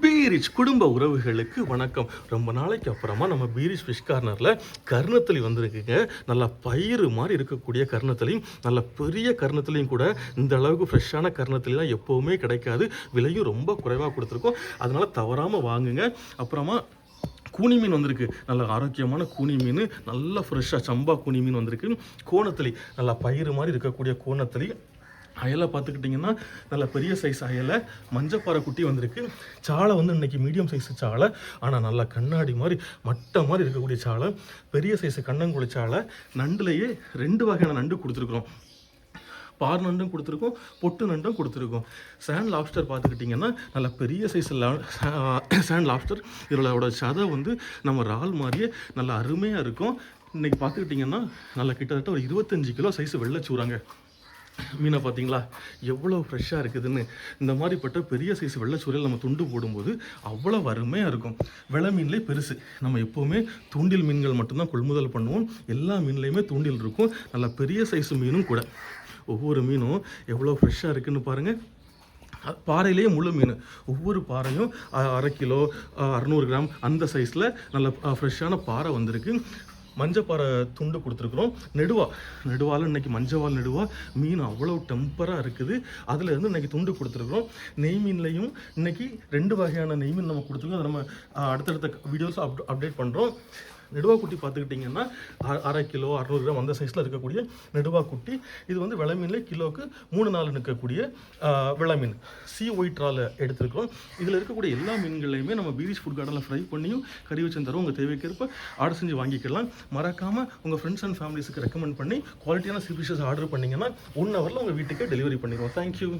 பீரிச் குடும்ப உறவுகளுக்கு வணக்கம். ரொம்ப நாளைக்கு அப்புறமா நம்ம பீரிச் ஃபிஷ் கார்னரில் கர்ணத்தளி வந்திருக்குங்க. நல்லா பயிறு மாதிரி இருக்கக்கூடிய கர்ணத்தளியும் நல்ல பெரிய கர்ணத்தளியும் கூட இந்த அளவுக்கு ஃப்ரெஷ்ஷான கர்ணத்தளிலாம் எப்போவுமே கிடைக்காது. விலையும் ரொம்ப குறைவாக கொடுத்துருக்கோம். அதனால் தவறாமல் வாங்குங்க. அப்புறமா கூனி மீன் வந்திருக்கு. நல்ல ஆரோக்கியமான கூனி மீன் நல்லா ஃப்ரெஷ்ஷாக சம்பா கூனி மீன் வந்திருக்கு. கோணத்தளி நல்லா பயிறு மாதிரி இருக்கக்கூடிய கோணத்தளி அயலை பார்த்துக்கிட்டிங்கன்னா நல்ல பெரிய சைஸ் அயலை மஞ்சப்பாறை குட்டி வந்திருக்கு. சாலை வந்து இன்னைக்கு மீடியம் சைஸ் சாலை. ஆனால் நல்லா கண்ணாடி மாதிரி மட்டை மாதிரி இருக்கக்கூடிய சாலை. பெரிய சைஸ் கண்ணங்குழி சாலை. நண்டுலேயே ரெண்டு வகையான நண்டு கொடுத்துருக்குறோம். பார் நண்டும் கொடுத்துருக்கோம் பொட்டு நண்டும் கொடுத்துருக்கோம். சேண்ட் லாப்ஸ்டர் பார்த்துக்கிட்டிங்கன்னா நல்ல பெரிய சைஸ் சேண்ட் லாப்ஸ்டர் இதோட சதை வந்து நம்ம இறால் மாதிரியே நல்லா அருமையாக இருக்கும். இன்னைக்கு பார்த்துக்கிட்டிங்கன்னா நல்லா கிட்டத்தட்ட ஒரு இருபத்தஞ்சு கிலோ சைஸ் வெள்ளை சூறாங்க. மீனை பார்த்தீங்களா? எவ்வளோ ஃப்ரெஷ்ஷாக இருக்குதுன்னு. இந்த மாதிரிப்பட்ட பெரிய சைஸ் வெள்ளைச்சூரியல் நம்ம துண்டு போடும்போது அவ்வளோ வறுமையாக இருக்கும். வெள்ளை மீன்லேயே பெருசு. நம்ம எப்போவுமே தூண்டில் மீன்கள் மட்டும்தான் கொள்முதல் பண்ணுவோம். எல்லா மீன்லேயுமே தூண்டில் இருக்கும். நல்ல பெரிய சைஸ் மீனும் கூட. ஒவ்வொரு மீனும் எவ்வளோ ஃப்ரெஷ்ஷாக இருக்குதுன்னு பாருங்கள் பாறையிலேயே முழு மீன். ஒவ்வொரு பாறையும் அரை கிலோ அறநூறு கிராம் அந்த சைஸில் நல்ல ஃப்ரெஷ்ஷான பாறை வந்திருக்கு. மஞ்சப்பாறை துண்டு கொடுத்துருக்குறோம். நெடுவா. நெடுவால இன்னைக்கு மஞ்சவால் நெடுவா. மீன் அவ்வளோ டெம்பராக இருக்குது. அதில் இருந்து இன்னைக்கு துண்டு கொடுத்துருக்குறோம். நெய் மீன்லையும் இன்னைக்கு ரெண்டு வகையான நெய் மீன் நம்ம கொடுத்துருக்கோம். அதை நம்ம அடுத்தடுத்த வீடியோஸ் அப் அப்டேட் பண்ணுறோம் நெடுவா குட்டி பார்த்துக்கிட்டிங்கன்னா அரை கிலோ அறநூறு கிராம் அந்த சைஸில் இருக்கக்கூடிய நெடுவா குட்டி. இது வந்து விளை கிலோவுக்கு மூணு நாள் நிற்கக்கூடிய விளமீன். சி ஒயிட்ரால் எடுத்துருக்கோம் இதில் இருக்கக்கூடிய எல்லா மீன்களையுமே நம்ம பீரிஸ் ஃபுட் கார்டனில் ஃப்ரை பண்ணியும் கறி வச்சு தரும் உங்கள் தேவைக்கேற்ப ஆர்டர் செஞ்சு வாங்கிக்கலாம். மறக்காமல் உங்கள் ஃப்ரெண்ட்ஸ் அண்ட் ஃபேமிலிஸுக்கு ரெக்கமெண்ட் பண்ணி குவாலிட்டியான சீ ஃபிஷஸ் ஆர்டர் பண்ணிங்கன்னா ஒன் ஹவரில் உங்கள் வீட்டுக்கே டெலிவரி பண்ணிடுவோம். தேங்க்யூ